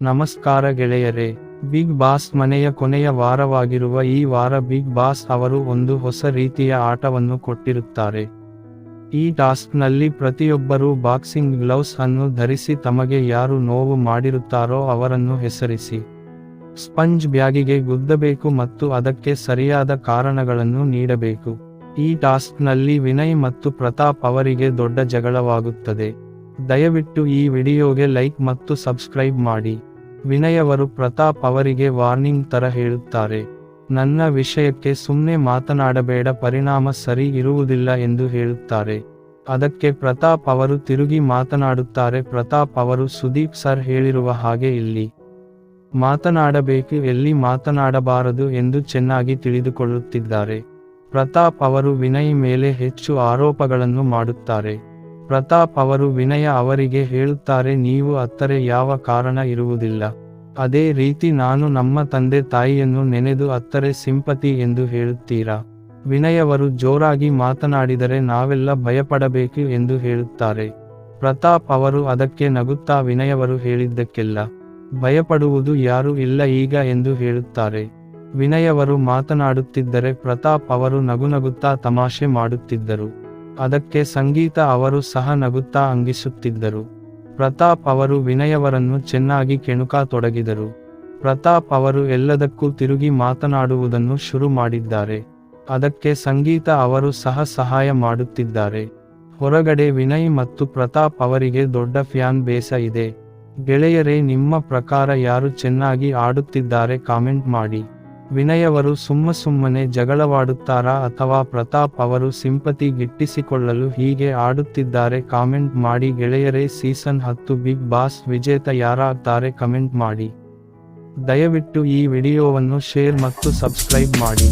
ನಮಸ್ಕಾರ ಗೆಳೆಯರೇ, big boss ಮನೆಯ ಕೊನೆಯ ವಾರವಾಗಿರುವ ಈ ವಾರ ಬಿಗ್ ಬಾಸ್ ಅವರು ಒಂದು ಹೊಸ ರೀತಿಯ ಆಟವನ್ನು ಕೊಟ್ಟಿರುತ್ತಾರೆ. ಈ ಟಾಸ್ಕ್ನಲ್ಲಿ ಪ್ರತಿಯೊಬ್ಬರೂ ಬಾಕ್ಸಿಂಗ್ ಗ್ಲೌಸ್ ಅನ್ನು ಧರಿಸಿ ತಮಗೆ ಯಾರು ನೋವು ಮಾಡಿರುತ್ತಾರೋ ಅವರನ್ನು ಹೆಸರಿಸಿ. ಸ್ಪಂಜ್ ಬ್ಯಾಗಿಗೆ ಗುದ್ದಬೇಕು ಮತ್ತು ಅದಕ್ಕೆ ಸರಿಯಾದ ಕಾರಣಗಳನ್ನು ನೀಡಬೇಕು. ಈ ಟಾಸ್ಕ್ನಲ್ಲಿ ವಿನಯ್ ಮತ್ತು ಪ್ರತಾಪ್ ಅವರಿಗೆ ದೊಡ್ಡ ಜಗಳವಾಗುತ್ತದೆ. ದಯವಿಟ್ಟು ಈ ವಿಡಿಯೋಗೆ ಲೈಕ್ ಮತ್ತು ಸಬ್ಸ್ಕ್ರೈಬ್ ಮಾಡಿ. ವಿನಯ್ ಅವರು ಪ್ರತಾಪ್ ಅವರಿಗೆ ವಾರ್ನಿಂಗ್ ತರ ಹೇಳುತ್ತಾರೆ, ನನ್ನ ವಿಷಯಕ್ಕೆ ಸುಮ್ಮನೆ ಮಾತನಾಡಬೇಡ, ಪರಿಣಾಮ ಸರಿ ಇರುವುದಿಲ್ಲ ಎಂದು ಹೇಳುತ್ತಾರೆ. ಅದಕ್ಕೆ ಪ್ರತಾಪ್ ಅವರು ತಿರುಗಿ ಮಾತನಾಡುತ್ತಾರೆ, ಪ್ರತಾಪ್ ಅವರು ಸುದೀಪ್ ಸರ್ ಹೇಳಿರುವ ಹಾಗೆ ಇಲ್ಲಿ ಮಾತನಾಡಬೇಕು, ಎಲ್ಲಿ ಮಾತನಾಡಬಾರದು ಎಂದು ಚೆನ್ನಾಗಿ ತಿಳಿದುಕೊಳ್ಳುತ್ತಿದ್ದಾರೆ. ಪ್ರತಾಪ್ ಅವರು ವಿನಯ್ ಮೇಲೆ ಹೆಚ್ಚು ಆರೋಪಗಳನ್ನು ಮಾಡುತ್ತಾರೆ. ಪ್ರತಾಪ್ ಅವರು ವಿನಯ ಅವರಿಗೆ ಹೇಳುತ್ತಾರೆ, ನೀವು ಅತ್ತರೆ ಯಾವ ಕಾರಣ ಇರುವುದಿಲ್ಲ. ಅದೇ ರೀತಿ ನಾನು ನಮ್ಮ ತಂದೆ ತಾಯಿಯನ್ನು ನೆನೆದು ಅತ್ತರೆ ಸಿಂಪತಿ ಎಂದು ಹೇಳುತ್ತೀರಾ? ವಿನಯವರು ಜೋರಾಗಿ ಮಾತನಾಡಿದರೆ, ನಾವೆಲ್ಲ ಭಯಪಡಬೇಕು ಎಂದು ಹೇಳುತ್ತಾರೆ. ಪ್ರತಾಪ್ ಅವರು ಅದಕ್ಕೆ ನಗುತ್ತಾ ವಿನಯವರು ಹೇಳಿದ್ದಕ್ಕೆಲ್ಲ, ಭಯಪಡುವುದು ಯಾರು ಇಲ್ಲ ಈಗ ಎಂದು ಹೇಳುತ್ತಾರೆ. ವಿನಯವರು ಮಾತನಾಡುತ್ತಿದ್ದರೆ, ಪ್ರತಾಪ್ ಅವರು ನಗುನಗುತ್ತಾ ತಮಾಷೆ ಮಾಡುತ್ತಿದ್ದರು. ಅದಕ್ಕೆ ಸಂಗೀತ ಅವರು ಸಹ ನಗುತ್ತಾ ಅಂಗಿಸುತ್ತಿದ್ದರು. ಪ್ರತಾಪ್ ಅವರು ವಿನಯವರನ್ನು ಚೆನ್ನಾಗಿ ಕೆಣುಕತೊಡಗಿದರು ಪ್ರತಾಪ್ ಅವರು ಎಲ್ಲದಕ್ಕೂ ತಿರುಗಿ ಮಾತನಾಡುವುದನ್ನು ಶುರು ಮಾಡಿದ್ದಾರೆ. ಅದಕ್ಕೆ ಸಂಗೀತ ಅವರು ಸಹ ಸಹಾಯ ಮಾಡುತ್ತಿದ್ದಾರೆ. ಹೊರಗಡೆ ವಿನಯ್ ಮತ್ತು ಪ್ರತಾಪ್ ಅವರಿಗೆ ದೊಡ್ಡ ಫ್ಯಾನ್ ಬೇಸ ಇದೆ. ಗೆಳೆಯರೇ, ನಿಮ್ಮ ಪ್ರಕಾರ ಯಾರು ಚೆನ್ನಾಗಿ ಆಡುತ್ತಿದ್ದಾರೆ ಕಾಮೆಂಟ್ ಮಾಡಿ. ವಿನಯವರು ಸುಮ್ಮ ಸುಮ್ಮನೆ ಜಗಳವಾಡುತ್ತಾರಾ ಅಥವಾ ಪ್ರತಾಪ್ ಅವರು ಸಿಂಪತಿ ಗಿಟ್ಟಿಸಿಕೊಳ್ಳಲು ಹೀಗೆ ಆಡುತ್ತಿದ್ದಾರೆ ಕಾಮೆಂಟ್ ಮಾಡಿ ಗೆಳೆಯರೇ ಸೀಸನ್ ಹತ್ತು ಬಿಗ್ ಬಾಸ್ ವಿಜೇತ ಯಾರಾಗ್ತಾರೆ ಕಮೆಂಟ್ ಮಾಡಿ. ದಯವಿಟ್ಟು ಈ ವಿಡಿಯೋವನ್ನು ಶೇರ್ ಮತ್ತು ಸಬ್ಸ್ಕ್ರೈಬ್ ಮಾಡಿ.